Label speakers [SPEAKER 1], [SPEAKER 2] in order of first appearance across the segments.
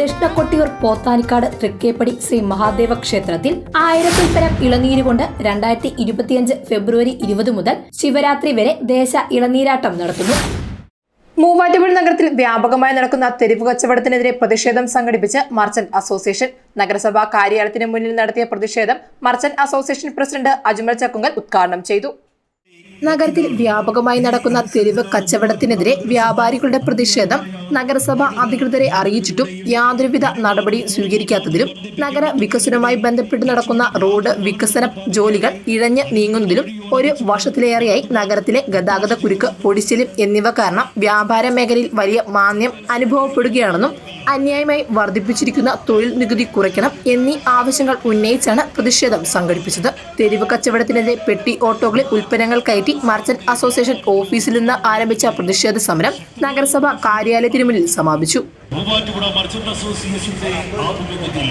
[SPEAKER 1] ദക്ഷിണ കൊട്ടിയൂർ പോത്താനിക്കാട് തൃക്കേപ്പടി ശ്രീ മഹാദേവ ക്ഷേത്രത്തിൽ ആയിരത്തിൽ പരം ഇളനീര് കൊണ്ട് രണ്ടായിരത്തി ഇരുപത്തിയഞ്ച് ഫെബ്രുവരി ഇരുപത് മുതൽ ശിവരാത്രി വരെ ദേശ ഇളനീരാട്ടം നടത്തുന്നു.
[SPEAKER 2] മൂവാറ്റുപുഴ നഗരത്തിൽ വ്യാപകമായി നടക്കുന്ന തെരുവ് കച്ചവടത്തിനെതിരെ പ്രതിഷേധം സംഘടിപ്പിച്ച് മർച്ചന്റ് അസോസിയേഷൻ. നഗരസഭാ കാര്യാലയത്തിന് മുന്നിൽ നടത്തിയ പ്രതിഷേധം merchant association president Ajmal Chakkungal ഉദ്ഘാടനം ചെയ്തു. നഗരത്തിൽ വ്യാപകമായി നടക്കുന്ന തെരുവ് കച്ചവടത്തിനെതിരെ വ്യാപാരികളുടെ പ്രതിഷേധം നഗരസഭ അധികൃതരെ അറിയിച്ചിട്ടും യാതൊരുവിധ നടപടി സ്വീകരിക്കാത്തതിലും നഗര വികസനവുമായി ബന്ധപ്പെട്ട് നടക്കുന്ന റോഡ് വികസന ജോലികൾ ഇഴഞ്ഞ് നീങ്ങുന്നതിലും ഒരു വർഷത്തിലേറെയായി നഗരത്തിലെ ഗതാഗത കുരുക്ക് പൊടിച്ചിലും എന്നിവ കാരണം വ്യാപാര മേഖലയിൽ വലിയ മാന്യം അനുഭവപ്പെടുകയാണെന്നും അന്യായമായി വർദ്ധിപ്പിച്ചിരിക്കുന്ന തൊഴിൽ നികുതി കുറയ്ക്കണം എന്നീ ആവശ്യങ്ങൾ ഉന്നയിച്ചാണ് പ്രതിഷേധം സംഘടിപ്പിച്ചത്. തെരുവ് കച്ചവടത്തിനെതിരെ പെട്ടി ഓട്ടോകളിൽ ഉൽപ്പന്നങ്ങൾ കയറ്റി മർച്ചന്റ് അസോസിയേഷൻ ഓഫീസിൽ നിന്ന് ആരംഭിച്ച പ്രതിഷേധ സമരം നഗരസഭ കാര്യാലയത്തിന് മുന്നിൽ സമാപിച്ചു
[SPEAKER 3] മൂവാറ്റുപുഴ മർച്ചന്റ് അസോസിയേഷന്റെ ആഭിമുഖ്യത്തിൽ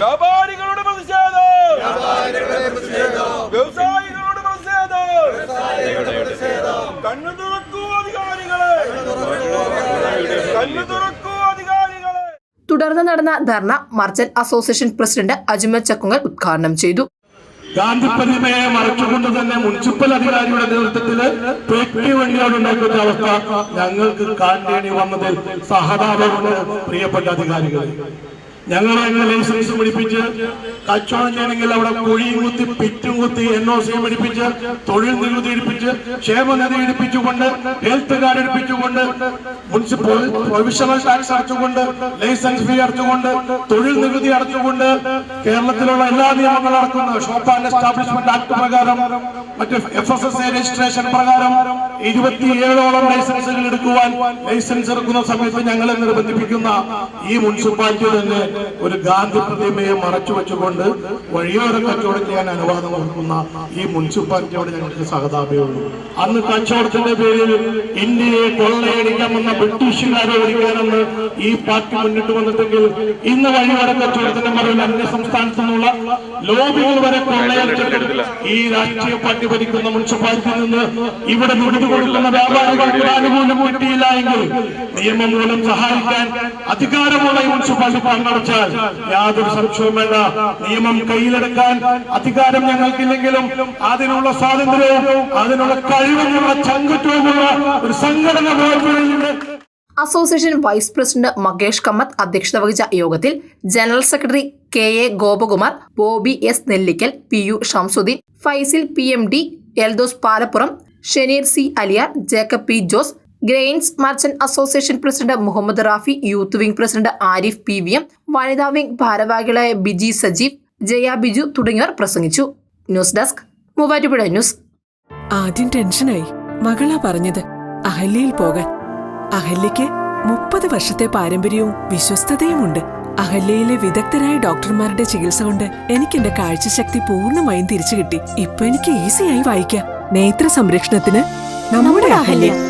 [SPEAKER 4] വ്യാപാരികളുടെ പ്രതിഷേധം
[SPEAKER 5] വ്യാപാരികളുടെ പ്രതിഷേധം വ്യവസായികളുടെ പ്രതിഷേധം കണ്ണു തുറക്കൂ അധികാരികളെ. കണ്ണു തുറക്കൂ അധികാരികളെ.
[SPEAKER 2] തുടർന്ന് നടന്ന ധർണ merchant association president Ajmal Chakkungal ഉദ്ഘാടനം ചെയ്തു.
[SPEAKER 6] ഗാന്ധി പ്രതിമയെ മറച്ചുകൊണ്ട് തന്നെ മുനിസിപ്പൽ അധികാരിയുടെ നേതൃത്വത്തിൽ പെട്ടി വണ്ടിയോട് ഉണ്ടാക്കുന്ന അവസ്ഥ ഞങ്ങൾക്ക് കാണേണ്ടി വന്നതിൽ സഹതാപമുണ്ട് പ്രിയപ്പെട്ട അധികാരികളെ. ഞങ്ങളെ അങ്ങനെ ലൈസൻസ് പിടിപ്പിച്ച് കച്ചവടം ചെയ്യണമെങ്കിൽ അവിടെ കുഴിയും കുത്തി പിറ്റും കുത്തി എൻ ഒ സി പിടിപ്പിച്ച് തൊഴിൽ നികുതി എടുപ്പിച്ച് ക്ഷേമനിധി എടുപ്പിച്ചുകൊണ്ട് ഹെൽത്ത് കാർഡ് എടുപ്പിച്ചുകൊണ്ട് മുനിസിപ്പൽ പ്രൊവിഷണൽ ടാക്സ് അടച്ചുകൊണ്ട് ലൈസൻസ് ഫീ അടച്ചുകൊണ്ട് തൊഴിൽ നികുതി അടച്ചുകൊണ്ട് കേരളത്തിലുള്ള എല്ലാ നിയമങ്ങളും അടക്കുന്ന. ഷോപ്പ് ആൻഡ് എസ്റ്റാബ്ലിഷ്മെന്റ് ആക്ട് പ്രകാരം മറ്റ് F S S A registration പ്രകാരം ഇരുപത്തിയേഴോളം ലൈസൻസുകൾ എടുക്കുവാൻ ലൈസൻസ് എടുക്കുന്ന സമയത്ത് ഞങ്ങളെ നിർബന്ധിപ്പിക്കുന്ന ഈ മുനിസിപ്പാലിറ്റി തന്നെ ഒരു ഗാന്ധി പ്രതിമയെ മറച്ചു വെച്ചുകൊണ്ട് വഴിയോര കച്ചവടം ചെയ്യാൻ അനുവാദം കൊടുക്കുന്ന ഈ മുനിസിപ്പാലിറ്റിയോട് ഞങ്ങൾക്ക് സഹതാപയുള്ളൂ അന്ന് കച്ചവടത്തിന്റെ പേരിൽ ഇന്ത്യയെ കൊള്ളയടിക്കാൻ വന്ന ബ്രിട്ടീഷുകാരെ ഒഴിക്കാനെന്ന് ഈ പാർട്ടി മുന്നിട്ട് വന്നിട്ടെങ്കിൽ ഇന്ന് വഴിയോര കച്ചവടത്തിന്റെ മറവിൽ അന്യ സംസ്ഥാനത്തു നിന്നുള്ള ലോബികൾ വരെ കൊള്ളയടിച്ചിട്ട് ഈ രാഷ്ട്രീയ പാർട്ടി ഭരിക്കുന്ന മുനിസിപ്പാലിറ്റിയിൽ നിന്ന് ഇവിടെ നികുതി കൊടുക്കുന്ന വ്യാപാരികൾക്ക് ആനുകൂല്യം കിട്ടിയില്ല എങ്കിൽ നിയമം മൂലം സഹായിക്കാൻ അധികാരമുള്ള മുനിസിപ്പാലിറ്റി പങ്കടച്ചാൽ യാതൊരു സംശയവും വേണ്ട. നിയമം കയ്യിലെടുക്കാൻ അധികാരം ഞങ്ങൾക്കില്ലെങ്കിലും അതിനുള്ള സ്വാതന്ത്ര്യവും അതിനുള്ള കഴിവിനുള്ള ചങ്കുറ്റവുമുള്ള ഒരു സംഘടന
[SPEAKER 2] association vice president Makesh Kammath അധ്യക്ഷത വഹിച്ച യോഗത്തിൽ general secretary K A Gopakumar Bobby S Nellikkal P U Shamsuddin Faisil P M D Eldhose Palappuram Shaneer C Aliyar Jacob P Jose grains merchant association president Muhammad Rafi youth wing president Arif P V M വനിതാ wing ഭാരവാഹികളായ ബിജി സജീവ് ജയ ബിജു തുടങ്ങിയവർ പ്രസംഗിച്ചു. News desk Muvattupuzha news.
[SPEAKER 7] ആദ്യം ടെൻഷനായി. മകളാ പറഞ്ഞത് അഹല്യയിൽ പോകാൻ. അഹല്യയ്ക്ക് മുപ്പത് വർഷത്തെ പാരമ്പര്യവും വിശ്വസ്തതയുമുണ്ട്. അഹല്യയിലെ വിദഗ്ധരായ ഡോക്ടർമാരുടെ ചികിത്സ കൊണ്ട് എനിക്ക് എന്റെ കാഴ്ചശക്തി പൂർണമായും തിരിച്ചു കിട്ടി ഇപ്പൊ എനിക്ക് ഈസിയായി വായിക്കാം. നേത്ര സംരക്ഷണത്തിന് നമ്മുടെ Ahalya.